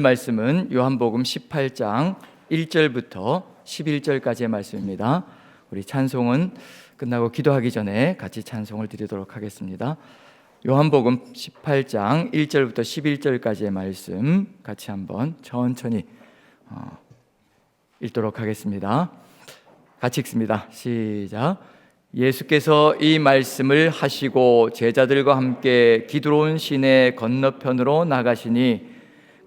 말씀은 요한복음 18장 1절부터 11절까지의 말씀입니다. 우리 찬송은 끝나고 기도하기 전에 같이 찬송을 드리도록 하겠습니다. 요한복음 18장 1절부터 11절까지의 말씀 같이 한번 천천히 어, 읽도록 하겠습니다. 같이 읽습니다. 시작. 예수께서 이 말씀을 하시고 제자들과 함께 기드론 시내 건너편으로 나가시니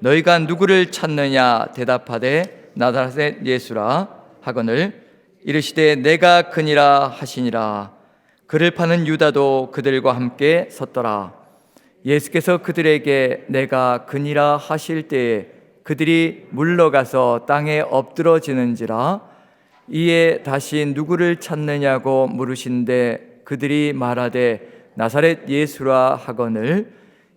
너희가 누구를 찾느냐? 대답하되 나사렛 예수라 하거늘 이르시되 내가 그니라 하시니라. 그를 파는 유다도 그들과 함께 섰더라. 예수께서 그들에게 내가 그니라 하실 때에 그들이 물러가서 땅에 엎드러지는지라. 이에 다시 누구를 찾느냐고 물으신데 그들이 말하되 나사렛 예수라 하거늘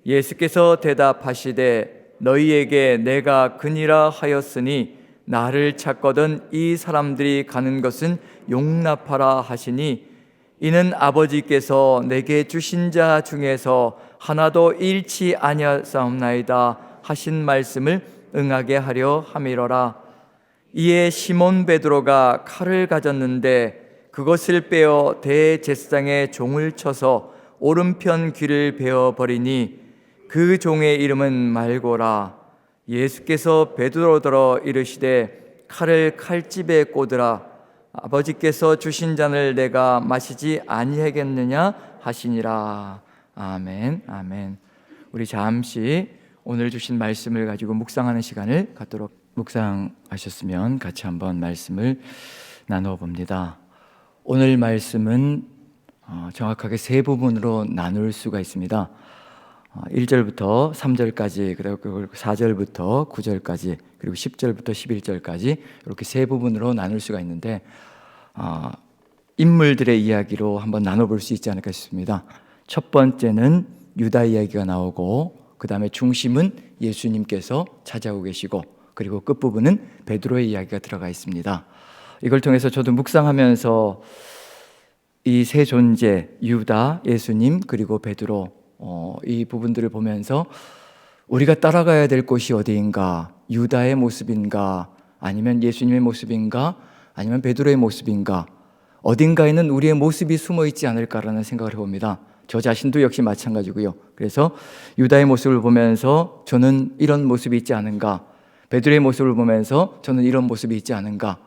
예수께서 대답하시되 너희에게 내가 그니라 하였으니 나를 찾거든 이 사람들이 가는 것은 용납하라 하시니 이는 아버지께서 내게 주신 자 중에서 하나도 잃지 아니하사옵나이다 하신 말씀을 응하게 하려 함이로라. 이에 시몬 베드로가 칼을 가졌는데 그것을 빼어 대제사장의 종을 쳐서 오른편 귀를 베어 버리니 그 종의 이름은 말고라. 예수께서 베드로더러 이르시되 칼을 칼집에 꽂으라. 아버지께서 주신 잔을 내가 마시지 아니하겠느냐 하시니라. 아멘 아멘. 우리 잠시 오늘 주신 말씀을 가지고 묵상하는 시간을 갖도록 묵상하셨으면 같이 한번 말씀을 나누어 봅니다. 오늘 말씀은 어, 정확하게 세 부분으로 나눌 수가 있습니다 1절부터 3절까지 그리고 4절부터 9절까지 그리고 10절부터 11절까지 이렇게 세 부분으로 나눌 수가 있는데 어, 인물들의 이야기로 한번 나눠볼 수 있지 않을까 싶습니다. 첫 번째는 유다 이야기가 나오고 그 다음에 중심은 예수님께서 찾아오고 계시고 그리고 끝 부분은 베드로의 이야기가 들어가 있습니다. 이걸 통해서 저도 묵상하면서 이 세 존재 유다, 예수님 그리고 베드로 어, 이 부분들을 보면서 우리가 따라가야 될 곳이 어디인가? 유다의 모습인가? 아니면 예수님의 모습인가? 아니면 베드로의 모습인가? 어딘가에는 우리의 모습이 숨어 있지 않을까라는 생각을 해봅니다. 저 자신도 역시 마찬가지고요. 그래서 유다의 모습을 보면서 저는 이런 모습이 있지 않은가? 베드로의 모습을 보면서 저는 이런 모습이 있지 않은가?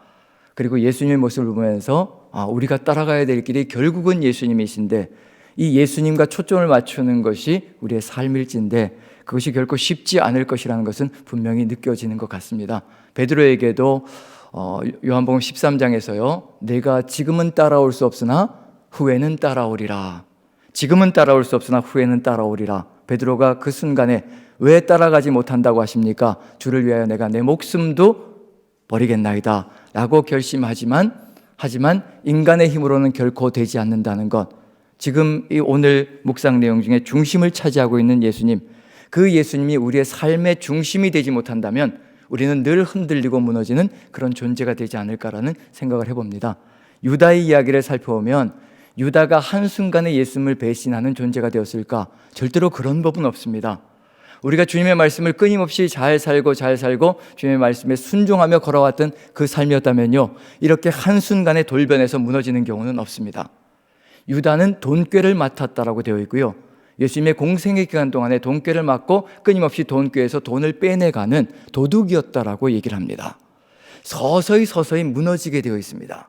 그리고 예수님의 모습을 보면서 아, 우리가 따라가야 될 길이 결국은 예수님이신데 이 예수님과 초점을 맞추는 것이 우리의 삶일진데 그것이 결코 쉽지 않을 것이라는 것은 분명히 느껴지는 것 같습니다. 베드로에게도 어, 요한복음 13장에서요. 내가 지금은 따라올 수 없으나 후에는 따라오리라. 지금은 따라올 수 없으나 후에는 따라오리라. 베드로가 그 순간에 왜 따라가지 못한다고 하십니까? 주를 위하여 내가 내 목숨도 버리겠나이다. 라고 결심하지만 하지만 인간의 힘으로는 결코 되지 않는다는 것. 지금 이 오늘 묵상 내용 중에 중심을 차지하고 있는 예수님, 그 예수님이 우리의 삶의 중심이 되지 못한다면 우리는 늘 흔들리고 무너지는 그런 존재가 되지 않을까라는 생각을 해봅니다. 유다의 이야기를 살펴보면 유다가 한순간에 예수님을 배신하는 존재가 되었을까? 절대로 그런 법은 없습니다. 우리가 주님의 말씀을 끊임없이 잘 살고 잘 살고 주님의 말씀에 순종하며 걸어왔던 그 삶이었다면요. 이렇게 한순간에 돌변해서 무너지는 경우는 없습니다. 유다는 돈꾀를 맡았다라고 되어 있고요. 예수님의 공생의 기간 동안에 돈꾀를 맡고 끊임없이 돈꾀에서 돈을 빼내가는 도둑이었다라고 얘기를 합니다. 서서히 서서히 무너지게 되어 있습니다.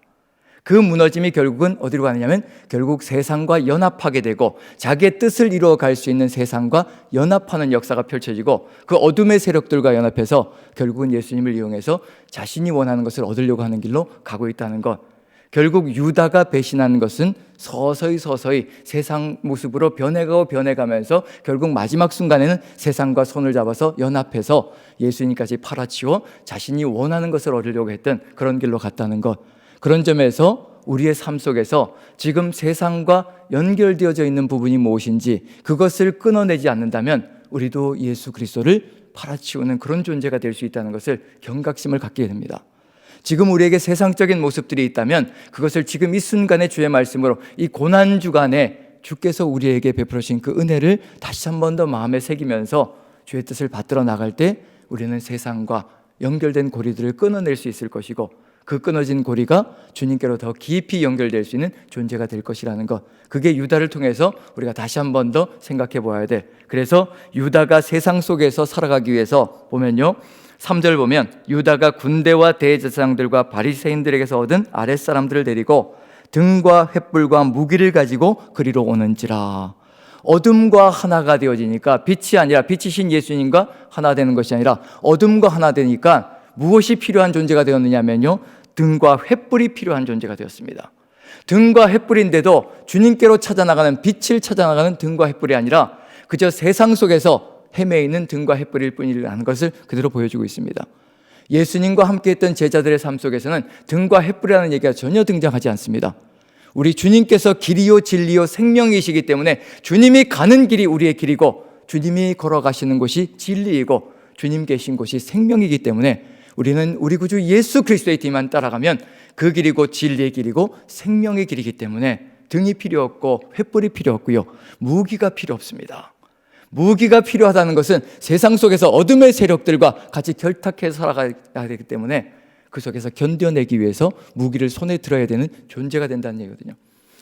그 무너짐이 결국은 어디로 가느냐면 결국 세상과 연합하게 되고 자기의 뜻을 이루어 갈 수 있는 세상과 연합하는 역사가 펼쳐지고 그 어둠의 세력들과 연합해서 결국은 예수님을 이용해서 자신이 원하는 것을 얻으려고 하는 길로 가고 있다는 것. 결국 유다가 배신하는 것은 서서히 서서히 세상 모습으로 변해가고 변해가면서 결국 마지막 순간에는 세상과 손을 잡아서 연합해서 예수님까지 팔아치워 자신이 원하는 것을 얻으려고 했던 그런 길로 갔다는 것. 그런 점에서 우리의 삶 속에서 지금 세상과 연결되어져 있는 부분이 무엇인지 그것을 끊어내지 않는다면 우리도 예수 그리스도를 팔아치우는 그런 존재가 될 수 있다는 것을 경각심을 갖게 됩니다. 지금 우리에게 세상적인 모습들이 있다면 그것을 지금 이 순간의 주의 말씀으로 이 고난 주간에 주께서 우리에게 베풀어 주신 그 은혜를 다시 한 번 더 마음에 새기면서 주의 뜻을 받들어 나갈 때 우리는 세상과 연결된 고리들을 끊어낼 수 있을 것이고 그 끊어진 고리가 주님께로 더 깊이 연결될 수 있는 존재가 될 것이라는 것. 그게 유다를 통해서 우리가 다시 한 번 더 생각해 보아야 돼. 그래서 유다가 세상 속에서 살아가기 위해서 보면요. 3절 보면 유다가 군대와 대제사장들과 바리새인들에게서 얻은 아랫사람들을 데리고 등과 횃불과 무기를 가지고 그리로 오는지라. 어둠과 하나가 되어지니까 빛이 아니라 빛이신 예수님과 하나 되는 것이 아니라 어둠과 하나 되니까 무엇이 필요한 존재가 되었느냐면요. 등과 횃불이 필요한 존재가 되었습니다. 등과 횃불인데도 주님께로 찾아나가는 빛을 찾아나가는 등과 횃불이 아니라 그저 세상 속에서 헤매 있는 등과 횃불일 뿐이라는 것을 그대로 보여주고 있습니다. 예수님과 함께했던 제자들의 삶 속에서는 등과 횃불이라는 얘기가 전혀 등장하지 않습니다. 우리 주님께서 길이요 진리요 생명이시기 때문에 주님이 가는 길이 우리의 길이고 주님이 걸어가시는 곳이 진리이고 주님 계신 곳이 생명이기 때문에 우리는 우리 구주 예수 그리스도의 뒤만 따라가면 그 길이고 진리의 길이고 생명의 길이기 때문에 등이 필요 없고 횃불이 필요 없고요. 무기가 필요 없습니다. 무기가 필요하다는 것은 세상 속에서 어둠의 세력들과 같이 결탁해서 살아가야 되기 때문에 그 속에서 견뎌내기 위해서 무기를 손에 들어야 되는 존재가 된다는 얘기거든요.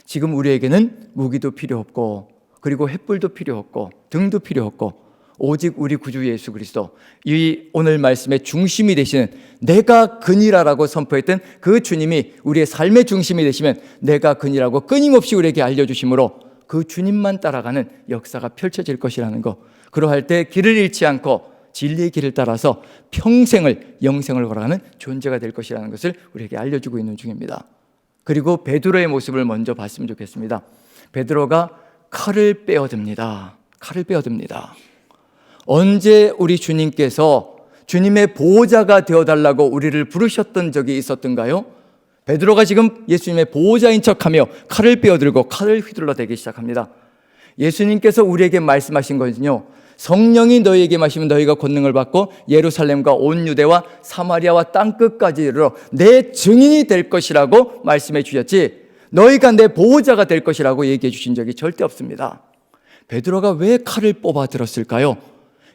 지금 우리에게는 무기도 필요 없고 그리고 횃불도 필요 없고 등도 필요 없고 오직 우리 구주 예수 그리스도 이 오늘 말씀의 중심이 되시는 내가 근이라라고 선포했던 그 주님이 우리의 삶의 중심이 되시면 내가 근이라고 끊임없이 우리에게 알려주심으로 그 주님만 따라가는 역사가 펼쳐질 것이라는 거. 그러할 때 길을 잃지 않고 진리의 길을 따라서 평생을 영생을 걸어가는 존재가 될 것이라는 것을 우리에게 알려주고 있는 중입니다. 그리고 베드로의 모습을 먼저 봤으면 좋겠습니다. 베드로가 칼을 빼어듭니다. 칼을 빼어듭니다. 언제 우리 주님께서 주님의 보호자가 되어 달라고 우리를 부르셨던 적이 있었던가요? 베드로가 지금 예수님의 보호자인 척하며 칼을 빼어들고 칼을 휘둘러 대기 시작합니다. 예수님께서 우리에게 말씀하신 것은요. 성령이 너희에게 마시면 너희가 권능을 받고 예루살렘과 온 유대와 사마리아와 땅 끝까지 이르러 내 증인이 될 것이라고 말씀해 주셨지. 너희가 내 보호자가 될 것이라고 얘기해 주신 적이 절대 없습니다. 베드로가 왜 칼을 뽑아 들었을까요?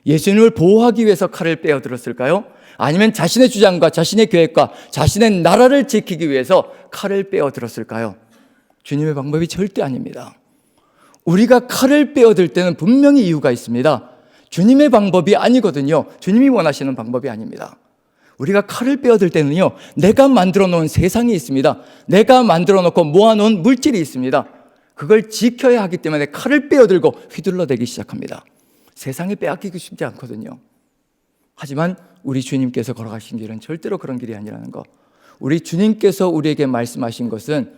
예수님을 보호하기 위해서 칼을 빼어 들었을까요? 아니면 자신의 주장과 자신의 계획과 자신의 나라를 지키기 위해서 칼을 빼어 들었을까요? 주님의 방법이 절대 아닙니다. 우리가 칼을 빼어들 때는 분명히 이유가 있습니다. 주님의 방법이 아니거든요. 주님이 원하시는 방법이 아닙니다. 우리가 칼을 빼어들 때는요, 내가 만들어 놓은 세상이 있습니다. 내가 만들어 놓고 모아놓은 물질이 있습니다. 그걸 지켜야 하기 때문에 칼을 빼어들고 휘둘러대기 시작합니다. 세상에 빼앗기기 쉽지 않거든요. 하지만 우리 주님께서 걸어가신 길은 절대로 그런 길이 아니라는 거. 우리 주님께서 우리에게 말씀하신 것은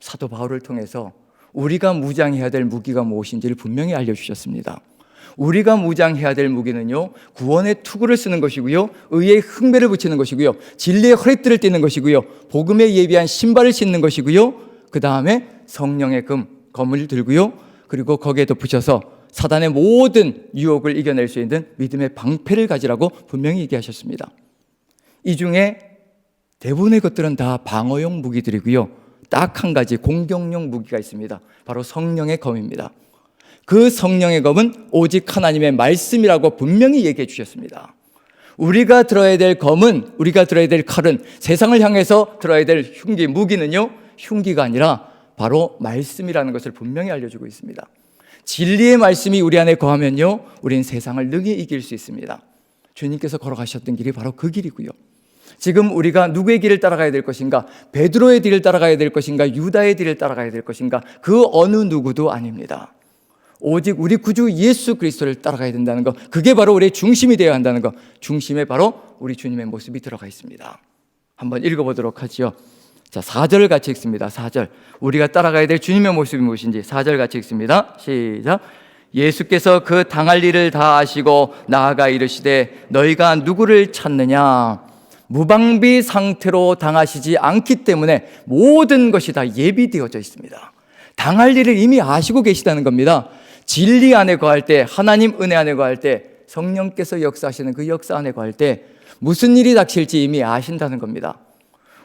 사도 바울을 통해서 우리가 무장해야 될 무기가 무엇인지를 분명히 알려주셨습니다. 우리가 무장해야 될 무기는요, 구원의 투구를 쓰는 것이고요, 의의 흥배를 붙이는 것이고요, 진리의 허리띠를 띠는 것이고요, 복음에 예비한 신발을 신는 것이고요, 그 다음에 성령의 금, 검을 들고요, 그리고 거기에 덧붙여서 사단의 모든 유혹을 이겨낼 수 있는 믿음의 방패를 가지라고 분명히 얘기하셨습니다. 이 중에 대부분의 것들은 다 방어용 무기들이고요. 딱 한 가지 공격용 무기가 있습니다. 바로 성령의 검입니다. 그 성령의 검은 오직 하나님의 말씀이라고 분명히 얘기해 주셨습니다. 우리가 들어야 될 검은, 우리가 들어야 될 칼은 세상을 향해서 들어야 될 흉기, 무기는요, 흉기가 아니라 바로 말씀이라는 것을 분명히 알려주고 있습니다. 진리의 말씀이 우리 안에 거하면요, 우리는 세상을 능히 이길 수 있습니다. 주님께서 걸어가셨던 길이 바로 그 길이고요. 지금 우리가 누구의 길을 따라가야 될 것인가? 베드로의 길을 따라가야 될 것인가? 유다의 길을 따라가야 될 것인가? 그 어느 누구도 아닙니다. 오직 우리 구주 예수 그리스도를 따라가야 된다는 것. 그게 바로 우리의 중심이 되어야 한다는 것. 중심에 바로 우리 주님의 모습이 들어가 있습니다. 한번 읽어보도록 하지요. 자, 4절 같이 읽습니다. 4절. 우리가 따라가야 될 주님의 모습이 무엇인지 4절 같이 읽습니다. 시작. 예수께서 그 당할 일을 다 아시고 나아가 이르시되 너희가 누구를 찾느냐 무방비 상태로 당하시지 않기 때문에 모든 것이 다 예비되어져 있습니다. 당할 일을 이미 아시고 계시다는 겁니다. 진리 안에 거할 때 하나님 은혜 안에 거할 때 성령께서 역사하시는 그 역사 안에 거할 때 무슨 일이 닥칠지 이미 아신다는 겁니다.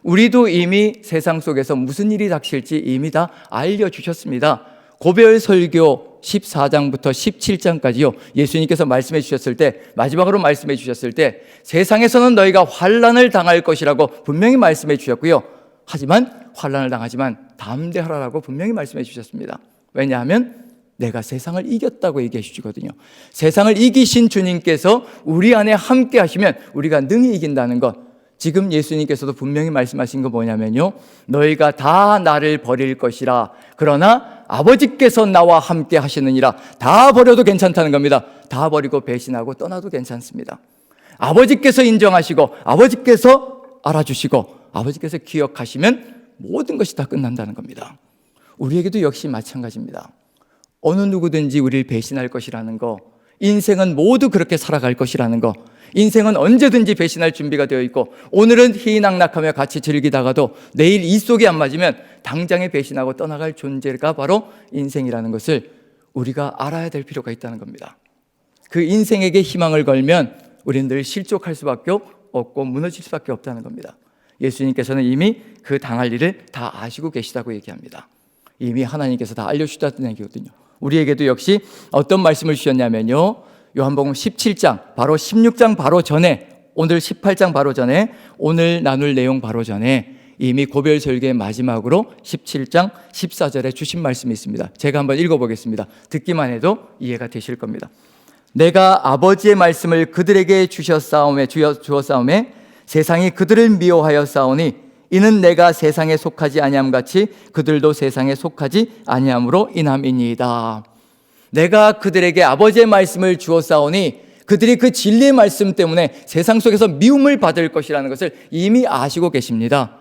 우리도 이미 세상 속에서 무슨 일이 닥칠지 이미 다 알려주셨습니다. 고별 설교 14장부터 17장까지요. 예수님께서 말씀해 주셨을 때, 마지막으로 말씀해 주셨을 때, 세상에서는 너희가 환란을 당할 것이라고 분명히 말씀해 주셨고요. 하지만 환란을 당하지만 담대하라라고 분명히 말씀해 주셨습니다. 왜냐하면 내가 세상을 이겼다고 얘기해 주시거든요. 세상을 이기신 주님께서 우리 안에 함께 하시면 우리가 능히 이긴다는 것. 지금 예수님께서도 분명히 말씀하신 거 뭐냐면요. 너희가 다 나를 버릴 것이라. 그러나 아버지께서 나와 함께 하시느니라. 다 버려도 괜찮다는 겁니다. 다 버리고 배신하고 떠나도 괜찮습니다. 아버지께서 인정하시고 아버지께서 알아주시고 아버지께서 기억하시면 모든 것이 다 끝난다는 겁니다. 우리에게도 역시 마찬가지입니다. 어느 누구든지 우리를 배신할 것이라는 거, 인생은 모두 그렇게 살아갈 것이라는 거, 인생은 언제든지 배신할 준비가 되어 있고, 오늘은 희낙낙하며 같이 즐기다가도 내일 이 속에 안 맞으면 당장에 배신하고 떠나갈 존재가 바로 인생이라는 것을 우리가 알아야 될 필요가 있다는 겁니다. 그 인생에게 희망을 걸면 우리는 늘 실족할 수밖에 없고 무너질 수밖에 없다는 겁니다. 예수님께서는 이미 그 당할 일을 다 아시고 계시다고 얘기합니다. 이미 하나님께서 다 알려주셨다는 얘기거든요. 우리에게도 역시 어떤 말씀을 주셨냐면요. 요한복음 17장, 바로 16장 바로 전에, 오늘 18장 바로 전에, 오늘 나눌 내용 바로 전에 이미 고별 설교의 마지막으로 17장 14절에 주신 말씀이 있습니다. 제가 한번 읽어보겠습니다. 듣기만 해도 이해가 되실 겁니다. 내가 아버지의 말씀을 그들에게 주셨사오매 주었사오매 세상이 그들을 미워하여 싸우니 이는 내가 세상에 속하지 아니함 같이 그들도 세상에 속하지 아니함으로 인함이니이다. 내가 그들에게 아버지의 말씀을 주었사오니 그들이 그 진리의 말씀 때문에 세상 속에서 미움을 받을 것이라는 것을 이미 아시고 계십니다.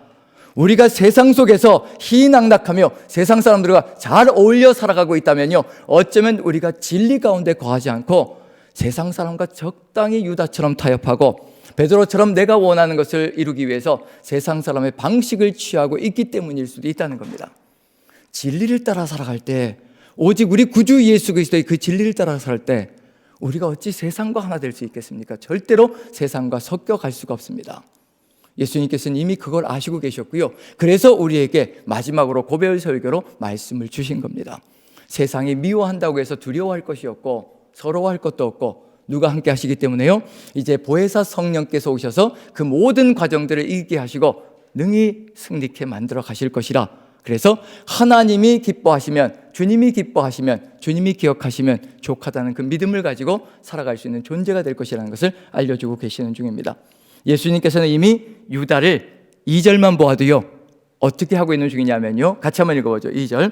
우리가 세상 속에서 희낙낙하며 세상 사람들과 잘 어울려 살아가고 있다면요. 어쩌면 우리가 진리 가운데 거하지 않고 세상 사람과 적당히 유다처럼 타협하고 베드로처럼 내가 원하는 것을 이루기 위해서 세상 사람의 방식을 취하고 있기 때문일 수도 있다는 겁니다. 진리를 따라 살아갈 때 오직 우리 구주 예수 그리스도의 그 진리를 따라 살 때 우리가 어찌 세상과 하나 될 수 있겠습니까? 절대로 세상과 섞여 갈 수가 없습니다. 예수님께서는 이미 그걸 아시고 계셨고요. 그래서 우리에게 마지막으로 고별 설교로 말씀을 주신 겁니다. 세상이 미워한다고 해서 두려워할 것이 없고 서러워할 것도 없고 누가 함께 하시기 때문에요. 이제 보혜사 성령께서 오셔서 그 모든 과정들을 이기게 하시고 능히 승리케 만들어 가실 것이라. 그래서 하나님이 기뻐하시면 주님이 기뻐하시면 주님이 기억하시면 족하다는 그 믿음을 가지고 살아갈 수 있는 존재가 될 것이라는 것을 알려주고 계시는 중입니다. 예수님께서는 이미 유다를 2절만 보아도요. 어떻게 하고 있는 중이냐면요. 같이 한번 읽어보죠. 2절.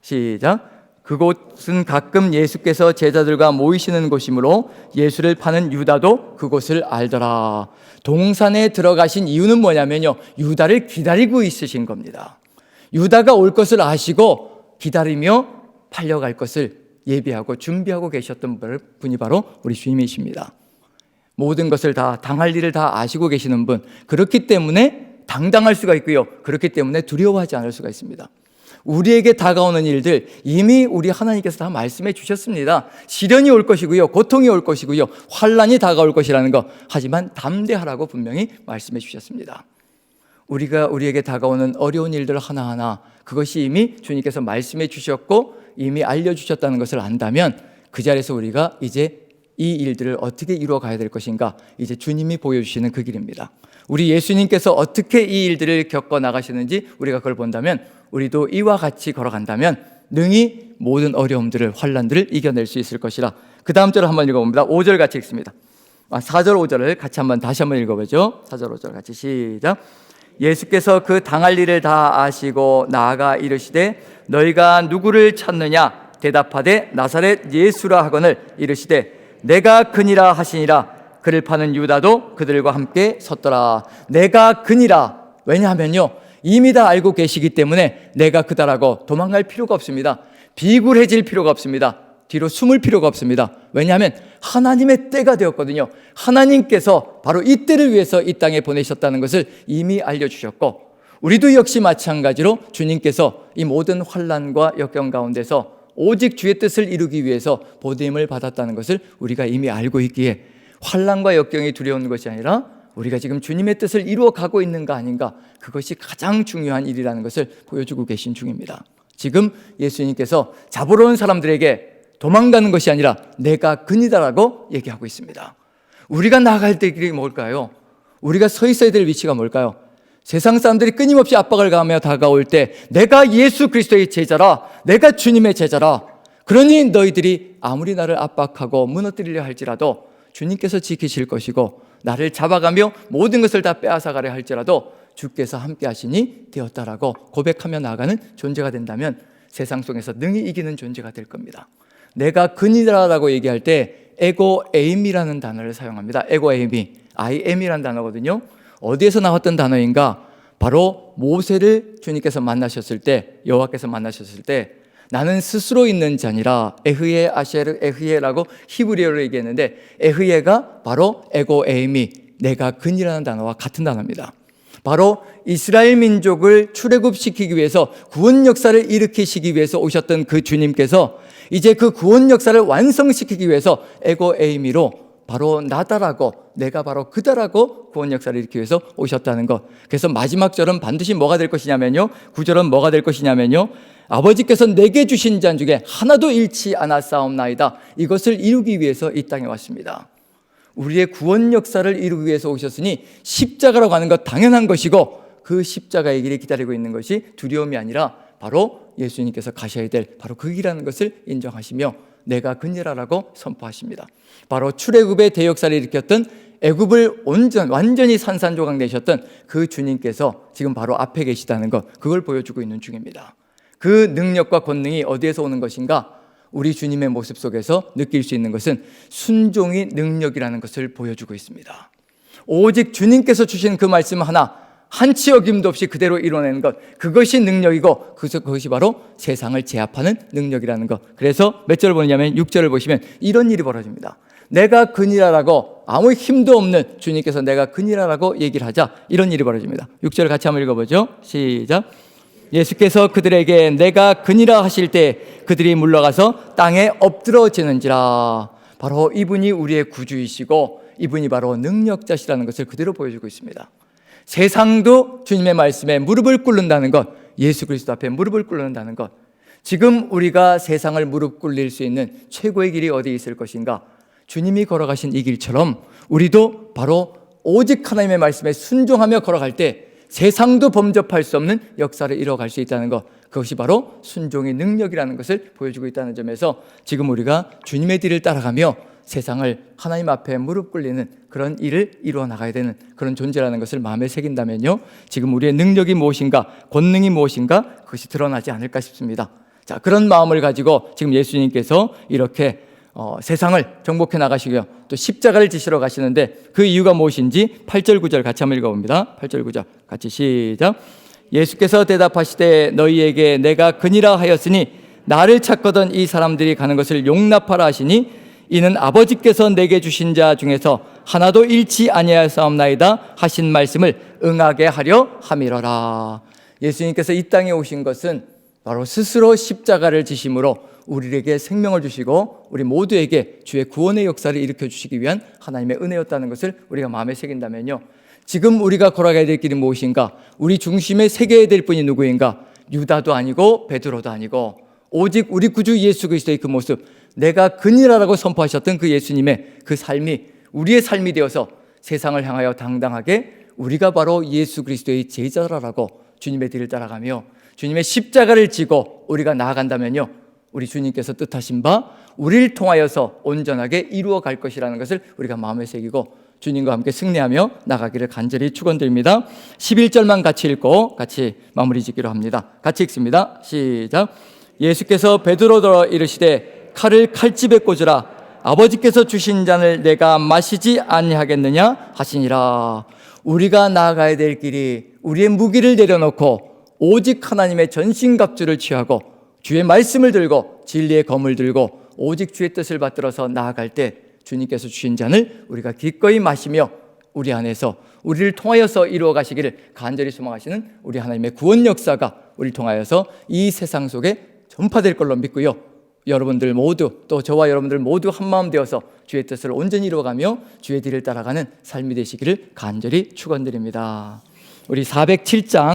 시작. 그곳은 가끔 예수께서 제자들과 모이시는 곳이므로 예수를 파는 유다도 그곳을 알더라. 동산에 들어가신 이유는 뭐냐면요. 유다를 기다리고 있으신 겁니다. 유다가 올 것을 아시고 기다리며 팔려갈 것을 예비하고 준비하고 계셨던 분이 바로 우리 주님이십니다. 모든 것을 다 당할 일을 다 아시고 계시는 분. 그렇기 때문에 당당할 수가 있고요. 그렇기 때문에 두려워하지 않을 수가 있습니다. 우리에게 다가오는 일들 이미 우리 하나님께서 다 말씀해 주셨습니다. 시련이 올 것이고요. 고통이 올 것이고요. 환란이 다가올 것이라는 거. 하지만 담대하라고 분명히 말씀해 주셨습니다. 우리가 우리에게 다가오는 어려운 일들 하나하나 그것이 이미 주님께서 말씀해 주셨고 이미 알려 주셨다는 것을 안다면 그 자리에서 우리가 이제 이 일들을 어떻게 이루어 가야 될 것인가 이제 주님이 보여주시는 그 길입니다. 우리 예수님께서 어떻게 이 일들을 겪어 나가시는지 우리가 그걸 본다면 우리도 이와 같이 걸어간다면 능히 모든 어려움들을 환란들을 이겨낼 수 있을 것이라. 그 다음 절을 한번 읽어봅니다. 5절 같이 읽습니다. 아, 4절 5절을 같이 한번 다시 한번 읽어보죠. 4절 5절 같이 시작. 예수께서 그 당할 일을 다 아시고 나아가 이르시되 너희가 누구를 찾느냐 대답하되 나사렛 예수라 하거늘 이르시되 내가 그니라 하시니라 그를 파는 유다도 그들과 함께 섰더라 내가 그니라 왜냐하면요 이미 다 알고 계시기 때문에 내가 그다라고 도망갈 필요가 없습니다. 비굴해질 필요가 없습니다. 뒤로 숨을 필요가 없습니다. 왜냐하면 하나님의 때가 되었거든요. 하나님께서 바로 이 때를 위해서 이 땅에 보내셨다는 것을 이미 알려주셨고, 우리도 역시 마찬가지로 주님께서 이 모든 환란과 역경 가운데서 오직 주의 뜻을 이루기 위해서 보냄을 받았다는 것을 우리가 이미 알고 있기에 환란과 역경이 두려운 것이 아니라 우리가 지금 주님의 뜻을 이루어 가고 있는가 아닌가 그것이 가장 중요한 일이라는 것을 보여주고 계신 중입니다. 지금 예수님께서 잡으러 온 사람들에게 도망가는 것이 아니라 내가 그니다라고 얘기하고 있습니다. 우리가 나아갈 때 길이 뭘까요? 우리가 서 있어야 될 위치가 뭘까요? 세상 사람들이 끊임없이 압박을 가하며 다가올 때 내가 예수 그리스도의 제자라 내가 주님의 제자라 그러니 너희들이 아무리 나를 압박하고 무너뜨리려 할지라도 주님께서 지키실 것이고 나를 잡아가며 모든 것을 다 빼앗아 가려 할지라도 주께서 함께 하시니 되었다라고 고백하며 나아가는 존재가 된다면 세상 속에서 능히 이기는 존재가 될 겁니다. 내가 그니다라고 얘기할 때 에고 에임이라는 단어를 사용합니다. 에고 에임이 I am이라는 단어거든요. 어디에서 나왔던 단어인가? 바로 모세를 주님께서 만나셨을 때 여호와께서 만나셨을 때 나는 스스로 있는 자니라 에흐예 아셰르 에흐예라고 히브리어로 얘기했는데 에흐예가 바로 에고 에임이 내가 근이라는 단어와 같은 단어입니다. 바로 이스라엘 민족을 출애굽시키기 위해서 구원 역사를 일으키시기 위해서 오셨던 그 주님께서 이제 그 구원 역사를 완성시키기 위해서 에고 에이미로 바로 나다라고 내가 바로 그다라고 구원 역사를 일으키기 위해서 오셨다는 것. 그래서 마지막 절은 반드시 뭐가 될 것이냐면요. 구절은 뭐가 될 것이냐면요. 아버지께서 내게 주신 잔 중에 하나도 잃지 않았사옵나이다. 이것을 이루기 위해서 이 땅에 왔습니다. 우리의 구원 역사를 이루기 위해서 오셨으니 십자가로 가는 것 당연한 것이고 그 십자가의 길이 기다리고 있는 것이 두려움이 아니라 바로 예수님께서 가셔야 될 바로 그 길이라는 것을 인정하시며 내가 그니라라고 선포하십니다. 바로 출애굽의 대역사를 일으켰던 애굽을 온전 완전히 산산조각 내셨던 그 주님께서 지금 바로 앞에 계시다는 것 그걸 보여주고 있는 중입니다. 그 능력과 권능이 어디에서 오는 것인가? 우리 주님의 모습 속에서 느낄 수 있는 것은 순종이 능력이라는 것을 보여주고 있습니다. 오직 주님께서 주신 그 말씀 하나 한치 어김도 없이 그대로 이뤄내는 것. 그것이 능력이고 그것이 바로 세상을 제압하는 능력이라는 것. 그래서 몇 절을 보느냐면 6절을 보시면 이런 일이 벌어집니다. 내가 그니라라고 아무 힘도 없는 주님께서 내가 그니라라고 얘기를 하자. 이런 일이 벌어집니다. 6절 같이 한번 읽어보죠. 시작. 예수께서 그들에게 내가 그니라 하실 때 그들이 물러가서 땅에 엎드러지는지라. 바로 이분이 우리의 구주이시고 이분이 바로 능력자시라는 것을 그대로 보여주고 있습니다 세상도 주님의 말씀에 무릎을 꿇는다는 것, 예수 그리스도 앞에 무릎을 꿇는다는 것. 지금 우리가 세상을 무릎 꿇릴 수 있는 최고의 길이 어디 있을 것인가? 주님이 걸어가신 이 길처럼 우리도 바로 오직 하나님의 말씀에 순종하며 걸어갈 때 세상도 범접할 수 없는 역사를 이뤄갈 수 있다는 것. 그것이 바로 순종의 능력이라는 것을 보여주고 있다는 점에서 지금 우리가 주님의 뒤를 따라가며 세상을 하나님 앞에 무릎 꿇리는 그런 일을 이루어 나가야 되는 그런 존재라는 것을 마음에 새긴다면요. 지금 우리의 능력이 무엇인가, 권능이 무엇인가 그것이 드러나지 않을까 싶습니다. 자, 그런 마음을 가지고 지금 예수님께서 이렇게 어, 세상을 정복해 나가시고요. 또 십자가를 지시러 가시는데 그 이유가 무엇인지 8절 9절 같이 한번 읽어 봅니다. 8절 9절 같이 시작. 예수께서 대답하시되 너희에게 내가 그니라 하였으니 나를 찾거든 이 사람들이 가는 것을 용납하라 하시니 이는 아버지께서 내게 주신 자 중에서 하나도 잃지 아니하사옵나이다 하신 말씀을 응하게 하려 함이러라. 예수님께서 이 땅에 오신 것은 바로 스스로 십자가를 지심으로 우리에게 생명을 주시고 우리 모두에게 주의 구원의 역사를 일으켜 주시기 위한 하나님의 은혜였다는 것을 우리가 마음에 새긴다면요. 지금 우리가 걸어가야 될 길이 무엇인가? 우리 중심에 새겨야 될 분이 누구인가? 유다도 아니고 베드로도 아니고 오직 우리 구주 예수 그리스도의 그 모습 내가 그니라라고 선포하셨던 그 예수님의 그 삶이 우리의 삶이 되어서 세상을 향하여 당당하게 우리가 바로 예수 그리스도의 제자라라고 주님의 뒤를 따라가며 주님의 십자가를 지고 우리가 나아간다면요. 우리 주님께서 뜻하신 바 우리를 통하여서 온전하게 이루어 갈 것이라는 것을 우리가 마음에 새기고 주님과 함께 승리하며 나가기를 간절히 축원드립니다. 11절만 같이 읽고 같이 마무리 짓기로 합니다. 같이 읽습니다. 시작. 예수께서 베드로더러 이르시되 칼을 칼집에 꽂으라. 아버지께서 주신 잔을 내가 마시지 아니하겠느냐 하시니라. 우리가 나아가야 될 길이 우리의 무기를 내려놓고 오직 하나님의 전신갑주를 취하고 주의 말씀을 들고 진리의 검을 들고 오직 주의 뜻을 받들어서 나아갈 때 주님께서 주신 잔을 우리가 기꺼이 마시며 우리 안에서 우리를 통하여서 이루어 가시기를 간절히 소망하시는 우리 하나님의 구원 역사가 우리를 통하여서 이 세상 속에 전파될 걸로 믿고요. 여러분들 모두 또 저와 여러분들 모두 한 마음 되어서 주의 뜻을 온전히 이루어가며 주의 뒤를 따라가는 삶이 되시기를 간절히 축원드립니다. 우리 407장